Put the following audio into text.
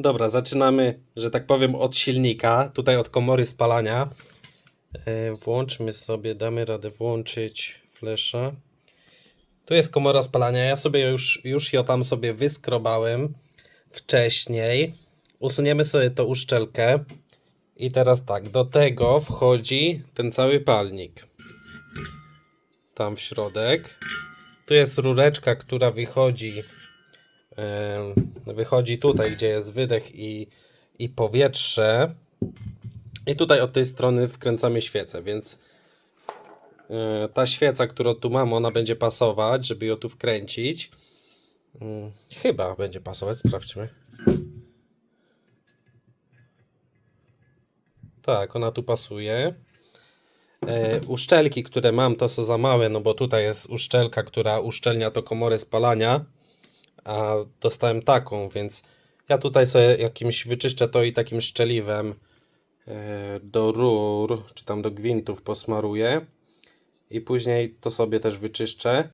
Dobra, zaczynamy, że tak powiem, od silnika, tutaj od komory spalania. E, Włączmy sobie, damy radę włączyć flesza. Tu jest komora spalania. Ja sobie już, już ją tam sobie wyskrobałem wcześniej. Usuniemy sobie tą uszczelkę. I teraz tak, do tego wchodzi ten cały palnik. Tam w środek. Tu jest rureczka, która wychodzi wychodzi tutaj, gdzie jest wydech i, i powietrze. I tutaj od tej strony wkręcamy świecę, więc e, ta świeca, którą tu mam, ona będzie pasować, żeby ją tu wkręcić. Mm, Chyba będzie pasować, sprawdźmy. Tak, ona tu pasuje. E, uszczelki, które mam, to są za małe, no bo tutaj jest uszczelka, która uszczelnia to komorę spalania, a dostałem taką, więc ja tutaj sobie jakimś wyczyszczę to i takim szczeliwem e, do rur, czy tam do gwintów posmaruję i później to sobie też wyczyszczę.